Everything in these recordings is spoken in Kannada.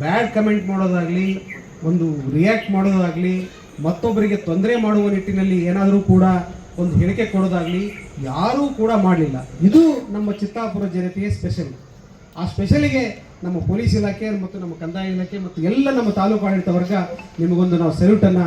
ಬ್ಯಾಡ್ ಕಮೆಂಟ್ ಮಾಡೋದಾಗಲಿ, ಒಂದು ರಿಯಾಕ್ಟ್ ಮಾಡೋದಾಗಲಿ, ಮತ್ತೊಬ್ಬರಿಗೆ ತೊಂದರೆ ಮಾಡುವ ನಿಟ್ಟಿನಲ್ಲಿ ಏನಾದರೂ ಕೂಡ ಒಂದು ಹೇಳಿಕೆ ಕೊಡೋದಾಗಲಿ, ಯಾರೂ ಕೂಡ ಮಾಡಲಿಲ್ಲ. ಇದು ನಮ್ಮ ಚಿತ್ತಾಪುರ ಜನತೆಯ ಸ್ಪೆಷಲ್ ಆ ಸ್ಪೆಷಲಿಗೆ ನಮ್ಮ ಪೊಲೀಸ್ ಇಲಾಖೆ ಮತ್ತು ನಮ್ಮ ಕಂದಾಯ ಇಲಾಖೆ ಮತ್ತು ಎಲ್ಲ ನಮ್ಮ ತಾಲೂಕು ಆಡಳಿತ ವರ್ಗ ನಿಮಗೊಂದು ನಾವು ಸಲ್ಯೂಟನ್ನು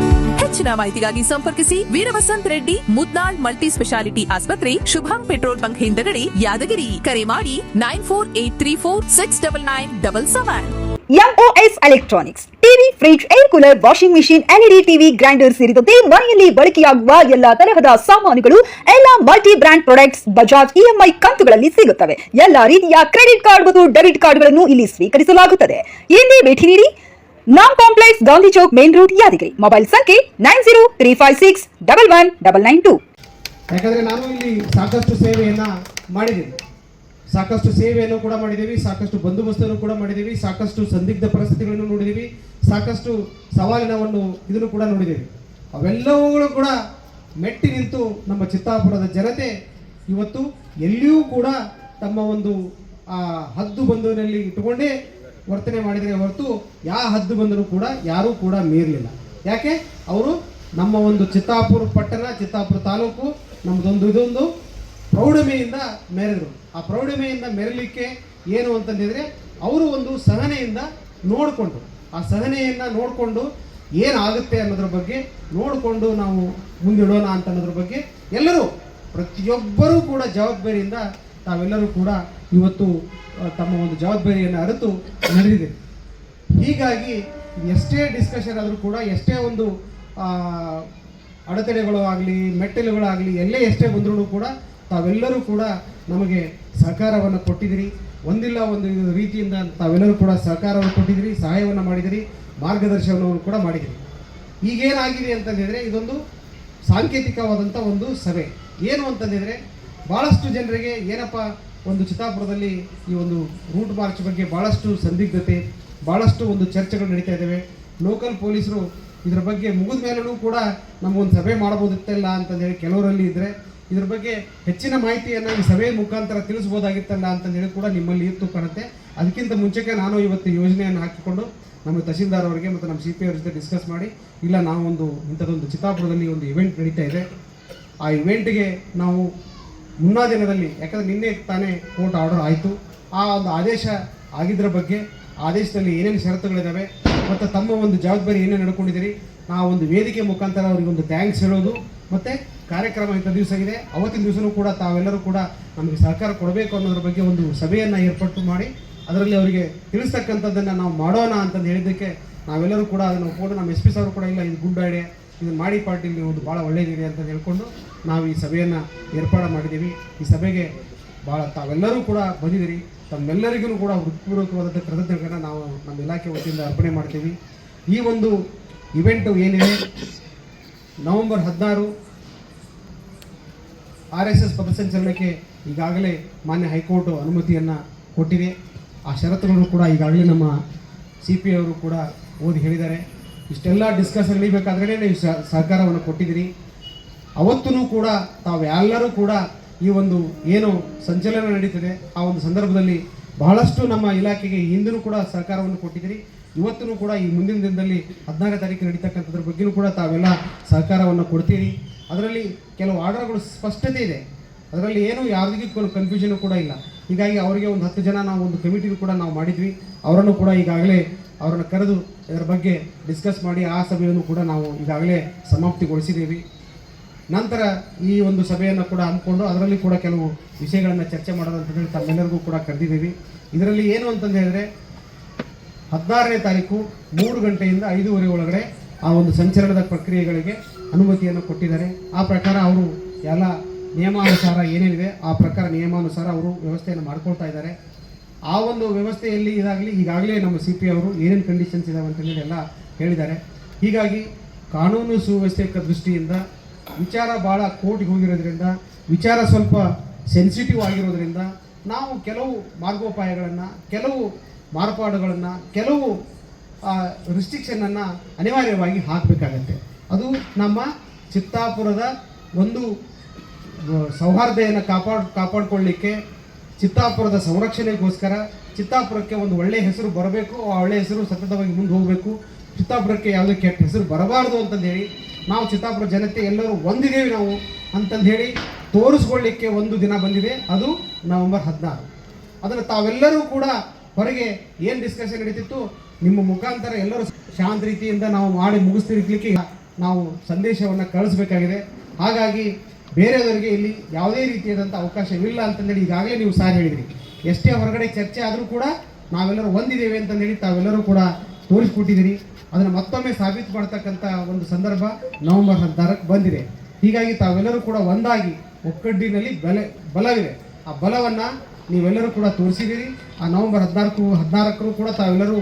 ಹೆಚ್ಚಿನ ಮಾಹಿತಿಗಾಗಿ ಸಂಪರ್ಕಿಸಿ ವೀರವಸಂತ್ ರೆಡ್ಡಿ ಮುದ್ನಾಳ್ ಮಲ್ಟಿ ಸ್ಪೆಷಾಲಿಟಿ ಆಸ್ಪತ್ರೆ, ಶುಭಂ ಪೆಟ್ರೋಲ್ ಬಂಕ್ ಹಿಂದಗಡೆ, ಯಾದಗಿರಿ. ಕರೆ ಮಾಡಿ nine four eight three four six double nine double seven. MOS electronics TV fridge air cooler washing machine LED TV grinder ಸೇರಿದಂತೆ ಮನೆಯಲ್ಲಿ ಬಳಕೆಯಾಗುವ ಎಲ್ಲಾ ತರಹದ ಸಾಮಾನುಗಳು, ಎಲ್ಲಾ multi brand products Bajaj EMI ಕಂತುಗಳಲ್ಲಿ ಸಿಗುತ್ತವೆ. ಎಲ್ಲಾ ರೀತಿಯ ಕ್ರೆಡಿಟ್ ಕಾರ್ಡ್ ಮತ್ತು ಡೆಬಿಟ್ ಕಾರ್ಡ್ಗಳನ್ನು ಇಲ್ಲಿ ಸ್ವೀಕರಿಸಲಾಗುತ್ತದೆ. ಎಲ್ಲಿ ಭೇಟಿ ನೀಡಿ. ನಾಮ್ complex Gandhi Chowk main road Yadagiri mobile ಸಂಖ್ಯೆ nine zero three five six double one double nine two ಯಾಕಂದರೆ ನಾನು ಇಲ್ಲಿ ಸಾಕಷ್ಟು ಸೇವೆಯನ್ನು ಮಾಡಿದ್ದೀನಿ. ಸಾಕಷ್ಟು ಸೇವೆಯನ್ನು ಕೂಡ ಮಾಡಿದ್ದೀವಿ, ಸಾಕಷ್ಟು ಬಂದೋಬಸ್ತನ್ನು ಕೂಡ ಮಾಡಿದ್ದೀವಿ, ಸಾಕಷ್ಟು ಸಂದಿಗ್ಧ ಪರಿಸ್ಥಿತಿಗಳನ್ನು ನೋಡಿದ್ದೀವಿ, ಸಾಕಷ್ಟು ಸವಾಲಿನವನ್ನು ಇದನ್ನು ಕೂಡ ನೋಡಿದ್ದೀವಿ. ಅವೆಲ್ಲವುಗಳು ಕೂಡ ಮೆಟ್ಟಿ ನಿಂತು ನಮ್ಮ ಚಿತ್ತಾಪುರದ ಜನತೆ ಇವತ್ತು ಎಲ್ಲಿಯೂ ಕೂಡ ತಮ್ಮ ಒಂದು, ಆ, ಹದ್ದು ಬಂಧುವಿನಲ್ಲಿ ಇಟ್ಟುಕೊಂಡೇ ವರ್ತನೆ ಮಾಡಿದರೆ ಹೊರತು ಯಾವ ಹದ್ದು ಬಂದರೂ ಕೂಡ ಯಾರೂ ಕೂಡ ಮೀರಲಿಲ್ಲ. ಯಾಕೆ? ಅವರು ನಮ್ಮ ಒಂದು ಚಿತ್ತಾಪುರ ಪಟ್ಟಣ, ಚಿತ್ತಾಪುರ ತಾಲೂಕು ನಮ್ಮದೊಂದು ಇದೊಂದು ಪ್ರೌಢಮೆಯಿಂದ ಮೆರೆದರು. ಆ ಪ್ರೌಢಮೆಯಿಂದ ಮೆರಲಿಕ್ಕೆ ಏನು ಅಂತಂದಿದ್ರೆ ಅವರು ಒಂದು ಸಹನೆಯಿಂದ ನೋಡಿಕೊಂಡು, ಆ ಸಹನೆಯನ್ನು ನೋಡಿಕೊಂಡು ಏನಾಗುತ್ತೆ ಅನ್ನೋದ್ರ ಬಗ್ಗೆ ನೋಡಿಕೊಂಡು ನಾವು ಮುಂದಿಡೋಣ ಅಂತ ಅನ್ನೋದ್ರ ಬಗ್ಗೆ ಎಲ್ಲರೂ ಪ್ರತಿಯೊಬ್ಬರೂ ಕೂಡ ಜವಾಬ್ದಾರಿಯಿಂದ ತಾವೆಲ್ಲರೂ ಕೂಡ ಇವತ್ತು ತಮ್ಮ ಒಂದು ಜವಾಬ್ದಾರಿಯನ್ನು ಅರಿತು ನಡೆದಿದೆ. ಹೀಗಾಗಿ ಎಷ್ಟೇ ಡಿಸ್ಕಷನ್ ಆದರೂ ಕೂಡ, ಎಷ್ಟೇ ಒಂದು ಅಡೆತಡೆಗಳು ಆಗಲಿ ಮೆಟ್ಟಿಲುಗಳಾಗಲಿ ಎಲ್ಲೇ ಎಷ್ಟೇ ಬಂದರೂ ಕೂಡ ತಾವೆಲ್ಲರೂ ಕೂಡ ನಮಗೆ ಸಹಕಾರವನ್ನು ಕೊಟ್ಟಿದ್ದೀರಿ. ಒಂದಿಲ್ಲ ಒಂದು ರೀತಿಯಿಂದ ತಾವೆಲ್ಲರೂ ಕೂಡ ಸಹಕಾರವನ್ನು ಕೊಟ್ಟಿದ್ದೀರಿ, ಸಹಾಯವನ್ನು ಮಾಡಿದಿರಿ ಮಾರ್ಗದರ್ಶನವನ್ನು ಕೂಡ ಮಾಡಿದಿರಿ ಈಗೇನಾಗಿದೆ ಅಂತಂದಿದ್ರೆ ಇದೊಂದು ಸಾಂಕೇತಿಕವಾದಂಥ ಒಂದು ಸಭೆ. ಏನು ಅಂತಂದಿದ್ರೆ ಭಾಳಷ್ಟು ಜನರಿಗೆ ಏನಪ್ಪ ಒಂದು ಚಿತ್ತಾಪುರದಲ್ಲಿ ಈ ಒಂದು ರೂಟ್ ಮಾರ್ಚ್ ಬಗ್ಗೆ ಭಾಳಷ್ಟು ಸಂದಿಗ್ಧತೆ ಭಾಳಷ್ಟು ಒಂದು ಚರ್ಚೆಗಳು ನಡೀತಾ ಇದ್ದಾವೆ ಲೋಕಲ್ ಪೊಲೀಸರು ಇದರ ಬಗ್ಗೆ ಮುಗಿದ ಮೇಲೂ ಕೂಡ ನಮಗೊಂದು ಸಭೆ ಮಾಡ್ಬೋದಿತ್ತಲ್ಲ ಅಂತಂದೇಳಿ ಕೆಲವರಲ್ಲಿ ಇದ್ದರೆ ಇದ್ರ ಬಗ್ಗೆ ಹೆಚ್ಚಿನ ಮಾಹಿತಿಯನ್ನು ಈ ಸಭೆಯ ಮುಖಾಂತರ ತಿಳಿಸ್ಬೋದಾಗಿತ್ತಲ್ಲ ಅಂತಂದೇಳಿ ಕೂಡ ನಿಮ್ಮಲ್ಲಿ ಇತ್ತು ಕಾಣುತ್ತೆ. ಅದಕ್ಕಿಂತ ಮುಂಚೆಗೆ ನಾನು ಇವತ್ತು ಯೋಜನೆಯನ್ನು ಹಾಕಿಕೊಂಡು ನಮ್ಮ ತಹಸೀಲ್ದಾರ್ ಅವರಿಗೆ ಮತ್ತು ನಮ್ಮ ಸಿ ಪಿ ಅವ್ರ ಜೊತೆ ಡಿಸ್ಕಸ್ ಮಾಡಿ, ಇಲ್ಲ ನಾವೊಂದು ಇಂಥದ್ದೊಂದು ಚಿತ್ತಾಪುರದಲ್ಲಿ ಒಂದು ಇವೆಂಟ್ ನಡೀತಾ ಇದೆ. ಆ ಇವೆಂಟ್ಗೆ ನಾವು ಮುನ್ನಾ ದಿನದಲ್ಲಿ, ಯಾಕಂದರೆ ನಿನ್ನೆ ತಾನೇ ಕೋರ್ಟ್ ಆರ್ಡರ್ ಆಯಿತು. ಆ ಒಂದು ಆದೇಶ ಆಗಿದ್ದರ ಬಗ್ಗೆ, ಆದೇಶದಲ್ಲಿ ಏನೇನು ಷರತ್ತುಗಳಿದ್ದಾವೆ ಮತ್ತು ತಮ್ಮ ಒಂದು ಜವಾಬ್ದಾರಿ ಏನೇನು ನಡ್ಕೊಂಡಿದ್ದೀರಿ, ನಾವು ಒಂದು ವೇದಿಕೆ ಮುಖಾಂತರ ಅವರಿಗೊಂದು ಥ್ಯಾಂಕ್ಸ್ ಹೇಳೋದು, ಮತ್ತು ಕಾರ್ಯಕ್ರಮ ಇಂಥ ದಿವಸ ಇದೆ ಅವತ್ತಿನ ದಿವಸನೂ ಕೂಡ ತಾವೆಲ್ಲರೂ ಕೂಡ ನಮಗೆ ಸಹಕಾರ ಕೊಡಬೇಕು ಅನ್ನೋದ್ರ ಬಗ್ಗೆ ಒಂದು ಸಭೆಯನ್ನು ಏರ್ಪಟ್ಟು ಮಾಡಿ, ಅದರಲ್ಲಿ ಅವರಿಗೆ ತಿಳಿಸ್ತಕ್ಕಂಥದ್ದನ್ನು ನಾವು ಮಾಡೋಣ ಅಂತಂದು ಹೇಳಿದ್ದಕ್ಕೆ ನಾವೆಲ್ಲರೂ ಕೂಡ ಅದನ್ನು ಕೂಡ ನಮ್ಮ ಎಸ್ ಪಿ ಸಾರು ಕೂಡ ಇಲ್ಲ, ಇದು ಗುಡ್ ಐಡಿಯಾ ಇದನ್ನು ಮಾಡಿ ಪಾರ್ಟಿಲಿ ಒಂದು ಭಾಳ ಒಳ್ಳೆಯದಿದೆ ಅಂತ ಹೇಳ್ಕೊಂಡು ನಾವು ಈ ಸಭೆಯನ್ನು ಏರ್ಪಾಡು ಮಾಡಿದ್ದೀವಿ. ಈ ಸಭೆಗೆ ಭಾಳ ತಾವೆಲ್ಲರೂ ಕೂಡ ಬಂದಿದ್ದೀರಿ. ತಮ್ಮೆಲ್ಲರಿಗೂ ಕೂಡ ಹೃತ್ಪೂರ್ವಕವಾದಂಥ ಕೃತಜ್ಞತೆಗಳನ್ನು ನಾವು ನಮ್ಮ ಇಲಾಖೆ ವತಿಯಿಂದ ಅರ್ಪಣೆ ಮಾಡ್ತೀವಿ. ಈ ಒಂದು ಇವೆಂಟು ಏನಿದೆ? ನವೆಂಬರ್ ಹದಿನಾರು ಆರ್ ಎಸ್ ಎಸ್ ಪಥಸಂಚಲನಕ್ಕೆ ಈಗಾಗಲೇ ಮಾನ್ಯ ಹೈಕೋರ್ಟ್ ಅನುಮತಿಯನ್ನು ಕೊಟ್ಟಿದೆ. ಆ ಷರತ್ತುಗಳನ್ನು ಕೂಡ ಈಗಾಗಲೇ ನಮ್ಮ ಸಿ ಪಿ ಅವರು ಕೂಡ ಓದಿ ಹೇಳಿದ್ದಾರೆ. ಇಷ್ಟೆಲ್ಲ ಡಿಸ್ಕಸ್ ನಡೀಬೇಕಾದ್ರೆ ನೀವು ಸಹ ಸಹಕಾರವನ್ನು ಕೊಟ್ಟಿದ್ದೀರಿ. ಅವತ್ತೂ ಕೂಡ ತಾವೆಲ್ಲರೂ ಕೂಡ ಈ ಒಂದು ಏನು ಸಂಚಲನ ನಡೀತದೆ, ಆ ಒಂದು ಸಂದರ್ಭದಲ್ಲಿ ಬಹಳಷ್ಟು ನಮ್ಮ ಇಲಾಖೆಗೆ ಹಿಂದೂ ಕೂಡ ಸಹಕಾರವನ್ನು ಕೊಟ್ಟಿದ್ದೀರಿ. ಇವತ್ತೂ ಕೂಡ ಈ ಮುಂದಿನ ದಿನದಲ್ಲಿ ಹದಿನಾಲ್ಕು ತಾರೀಕು ನಡೀತಕ್ಕಂಥದ್ರ ಬಗ್ಗೆಯೂ ಕೂಡ ತಾವೆಲ್ಲ ಸಹಕಾರವನ್ನು ಕೊಡ್ತೀರಿ. ಅದರಲ್ಲಿ ಕೆಲವು ಆರ್ಡರ್ಗಳು ಸ್ಪಷ್ಟತೆ ಇದೆ. ಅದರಲ್ಲಿ ಏನು ಯಾರಿಗೂ ಕನ್ಫ್ಯೂಷನ್ ಕೂಡ ಇಲ್ಲ. ಹೀಗಾಗಿ ಅವರಿಗೆ ಒಂದು ಹತ್ತು ಜನ ನಾವು ಒಂದು ಕಮಿಟಿನೂ ಕೂಡ ನಾವು ಮಾಡಿದ್ವಿ. ಅವರನ್ನು ಕೂಡ ಈಗಾಗಲೇ ಅವರನ್ನು ಕರೆದು ಇದರ ಬಗ್ಗೆ ಡಿಸ್ಕಸ್ ಮಾಡಿ ಆ ಸಭೆಯನ್ನು ಕೂಡ ನಾವು ಈಗಾಗಲೇ ಸಮಾಪ್ತಿಗೊಳಿಸಿದ್ದೀವಿ. ನಂತರ ಈ ಒಂದು ಸಭೆಯನ್ನು ಕೂಡ ಹಮ್ಮಿಕೊಂಡು ಅದರಲ್ಲಿ ಕೂಡ ಕೆಲವು ವಿಷಯಗಳನ್ನು ಚರ್ಚೆ ಮಾಡೋದು ಅಂತ ಹೇಳಿ ತಮ್ಮೆಲ್ಲರಿಗೂ ಕೂಡ ಕರೆದಿದ್ದೀವಿ. ಇದರಲ್ಲಿ ಏನು ಅಂತಂದು ಹೇಳಿದ್ರೆ, ಹದಿನಾರನೇ ತಾರೀಕು ಮೂರು ಗಂಟೆಯಿಂದ ಐದೂವರೆ ಒಳಗಡೆ ಆ ಒಂದು ಸಂಚಲನದ ಪ್ರಕ್ರಿಯೆಗಳಿಗೆ ಅನುಮತಿಯನ್ನು ಕೊಟ್ಟಿದ್ದಾರೆ. ಆ ಪ್ರಕಾರ ಅವರು ಎಲ್ಲ ನಿಯಮಾನುಸಾರ ಏನೇನಿದೆ, ಆ ಪ್ರಕಾರ ನಿಯಮಾನುಸಾರ ಅವರು ವ್ಯವಸ್ಥೆಯನ್ನು ಮಾಡ್ಕೊಳ್ತಾ ಇದ್ದಾರೆ. ಆ ಒಂದು ವ್ಯವಸ್ಥೆಯಲ್ಲಿ ಇದಾಗಲಿ, ಈಗಾಗಲೇ ನಮ್ಮ ಸಿ ಪಿ ಅವರು ಏನೇನು ಕಂಡೀಷನ್ಸ್ ಇದಾವೆ ಅಂತ ಹೇಳಿ ಎಲ್ಲ ಹೇಳಿದ್ದಾರೆ. ಹೀಗಾಗಿ ಕಾನೂನು ಸುವ್ಯವಸ್ಥೆ ದೃಷ್ಟಿಯಿಂದ ವಿಚಾರ ಭಾಳ ಕೋರ್ಟ್ಗೆ ಹೋಗಿರೋದ್ರಿಂದ, ವಿಚಾರ ಸ್ವಲ್ಪ ಸೆನ್ಸಿಟಿವ್ ಆಗಿರೋದ್ರಿಂದ ನಾವು ಕೆಲವು ಮಾರ್ಗೋಪಾಯಗಳನ್ನು, ಕೆಲವು ಮಾರ್ಪಾಡುಗಳನ್ನು, ಕೆಲವು ರಿಸ್ಟ್ರಿಕ್ಷನನ್ನು ಅನಿವಾರ್ಯವಾಗಿ ಹಾಕಬೇಕಾಗತ್ತೆ. ಅದು ನಮ್ಮ ಚಿತ್ತಾಪುರದ ಒಂದು ಸೌಹಾರ್ದೆಯನ್ನು ಕಾಪಾಡ್, ಕಾಪಾಡಿಕೊಳ್ಳಿಕ್ಕೆ ಚಿತ್ತಾಪುರದ ಸಂರಕ್ಷಣೆಗೋಸ್ಕರ ಚಿತ್ತಾಪುರಕ್ಕೆ ಒಂದು ಒಳ್ಳೆಯ ಹೆಸರು ಬರಬೇಕು, ಆ ಒಳ್ಳೆಯ ಹೆಸರು ಸತತವಾಗಿ ಮುಂದೆ ಹೋಗಬೇಕು. ಚಿತ್ತಾಪುರಕ್ಕೆ ಯಾವುದೇ ಕೆಟ್ಟ ಹೆಸರು ಬರಬಾರ್ದು ಅಂತಂದು ಹೇಳಿ ನಾವು ಚಿತ್ತಾಪುರ ಜನತೆ ಎಲ್ಲರೂ ಒಂದಿದ್ದೀವಿ ನಾವು ಅಂತಂದು ಹೇಳಿ ತೋರಿಸ್ಕೊಳ್ಳಿಕ್ಕೆ ಒಂದು ದಿನ ಬಂದಿದೆ. ಅದು ನವೆಂಬರ್ ಹದಿನಾರು. ಅದನ್ನು ತಾವೆಲ್ಲರೂ ಕೂಡ ಹೊರಗೆ ಏನು ಡಿಸ್ಕಷನ್ ನಡೀತಿತ್ತು, ನಿಮ್ಮ ಮುಖಾಂತರ ಎಲ್ಲರೂ ಶಾಂತ ರೀತಿಯಿಂದ ನಾವು ಮಾಡಿ ಮುಗಿಸ್ತಿರ್ಲಿಕ್ಕೆ ನಾವು ಸಂದೇಶವನ್ನು ಕಳಿಸ್ಬೇಕಾಗಿದೆ. ಹಾಗಾಗಿ ಬೇರೆಯವರಿಗೆ ಇಲ್ಲಿ ಯಾವುದೇ ರೀತಿಯಾದಂಥ ಅವಕಾಶವಿಲ್ಲ ಅಂತಂದೇಳಿ ಈಗಾಗಲೇ ನೀವು ಸಾರ್ ಹೇಳಿದ್ರಿ. ಎಷ್ಟೇ ಹೊರಗಡೆ ಚರ್ಚೆ ಆದರೂ ಕೂಡ ನಾವೆಲ್ಲರೂ ಒಂದಿದ್ದೇವೆ ಅಂತಂದೇಳಿ ತಾವೆಲ್ಲರೂ ಕೂಡ ತೋರಿಸ್ಕೊಟ್ಟಿದ್ದೀರಿ. ಅದನ್ನು ಮತ್ತೊಮ್ಮೆ ಸಾಬೀತು ಮಾಡ್ತಕ್ಕಂಥ ಒಂದು ಸಂದರ್ಭ ನವೆಂಬರ್ ಹದಿನಾರಕ್ಕೆ ಬಂದಿದೆ. ಹೀಗಾಗಿ ತಾವೆಲ್ಲರೂ ಕೂಡ ಒಂದಾಗಿ ಒಕ್ಕಡ್ಡಿನಲ್ಲಿ ಬಲ, ಬಲವಿದೆ. ಆ ಬಲವನ್ನು ನೀವೆಲ್ಲರೂ ಕೂಡ ತೋರಿಸಿದ್ದೀರಿ. ಆ ನವೆಂಬರ್ ಹದಿನಾಲ್ಕು ಹದಿನಾರಕ್ಕೂ ಕೂಡ ತಾವೆಲ್ಲರೂ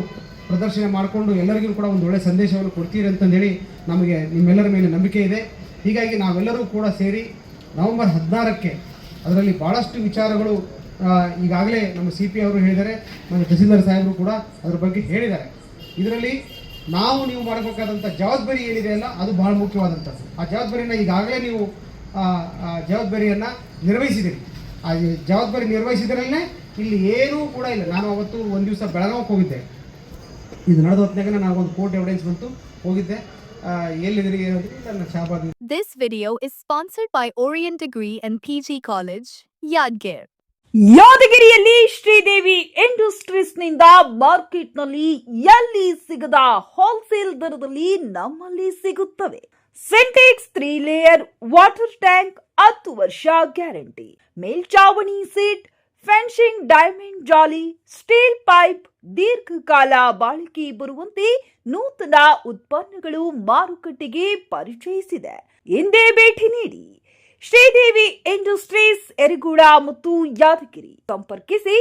ಪ್ರದರ್ಶನ ಮಾಡಿಕೊಂಡು ಎಲ್ಲರಿಗೂ ಕೂಡ ಒಂದು ಒಳ್ಳೆಯ ಸಂದೇಶವನ್ನು ಕೊಡ್ತೀರಿ ಅಂತಂದೇಳಿ ನಮಗೆ ನಿಮ್ಮೆಲ್ಲರ ಮೇಲೆ ನಂಬಿಕೆ ಇದೆ. ಹೀಗಾಗಿ ನಾವೆಲ್ಲರೂ ಕೂಡ ಸೇರಿ ನವೆಂಬರ್ ಹದಿನಾರಕ್ಕೆ ಅದರಲ್ಲಿ ಭಾಳಷ್ಟು ವಿಚಾರಗಳು ಈಗಾಗಲೇ ನಮ್ಮ ಸಿ ಪಿ ಅವರು ಹೇಳಿದ್ದಾರೆ ನಮ್ಮ ತಹಸೀಲ್ದಾರ್ ಸಾಹೇಬರು ಕೂಡ ಅದ್ರ ಬಗ್ಗೆ ಹೇಳಿದ್ದಾರೆ. ಇದರಲ್ಲಿ ನಾವು ನೀವು ಮಾಡಬೇಕಾದಂಥ ಜವಾಬ್ದಾರಿ ಏನಿದೆ ಅಲ್ಲ, ಅದು ಬಹಳ ಮುಖ್ಯವಾದಂಥದ್ದು. ಆ ಜವಾಬ್ದಾರಿನ ಈಗಾಗಲೇ ನೀವು ಜವಾಬ್ದಾರಿಯನ್ನು ನಿರ್ವಹಿಸಿದ್ದೀರಿ. ಆ ಜವಾಬ್ದಾರಿ ನಿರ್ವಹಿಸಿದ್ರಲ್ಲೇ ಇಲ್ಲಿ ಏನೂ ಕೂಡ ಇಲ್ಲ. ನಾನು ಅವತ್ತು ಒಂದು ದಿವಸ ಬೆಳಗಾವಿಗೆ ಹೋಗಿದ್ದೆ. ಇದು ನಡೆದ ಹೊತ್ತಿನಾಗ ಒಂದು ಕೋರ್ಟ್ ಎವಿಡೆನ್ಸ್ ಬಂತು, ಹೋಗಿದ್ದೆ. Bye This video is sponsored by Orient Degree and PG College, Yadgir. ಯಾದಗಿರಿಯಲ್ಲಿ ಶ್ರೀದೇವಿ ಇಂಡಸ್ಟ್ರೀಸ್ನಿಂದ ಮಾರ್ಕೆಟ್ನಲ್ಲಿ ಎಲ್ಲಿ ಸಿಗದ ಹೋಲ್ಸೇಲ್ ದರದಲ್ಲಿ ನಮ್ಮಲ್ಲಿ ಸಿಗುತ್ತವೆ. Sintex three layer water tank ಹತ್ತು ವರ್ಷ ಗ್ಯಾರಂಟಿ. ಮೇಲ್ಚಾವಣಿ ಸೀಟ್ ಫೆನ್ಸಿಂಗ್ ಡೈಮಂಡ್ ಜಾಲಿ, ಸ್ಟೀಲ್ ಪೈಪ್, ದೀರ್ಘಕಾಲ ಬಾಳಿಕೆ ಬರುವಂತೆ ನೂತನ ಉತ್ಪನ್ನಗಳು ಮಾರುಕಟ್ಟೆಗೆ ಪರಿಚಯಿಸಿದೆ. ಎಂದೇ ಭೇಟಿ ನೀಡಿ ಶ್ರೀದೇವಿ ಇಂಡಸ್ಟ್ರೀಸ್, ಎರಿಗೂಡ ಮತ್ತು ಯಾದಗಿರಿ. ಸಂಪರ್ಕಿಸಿ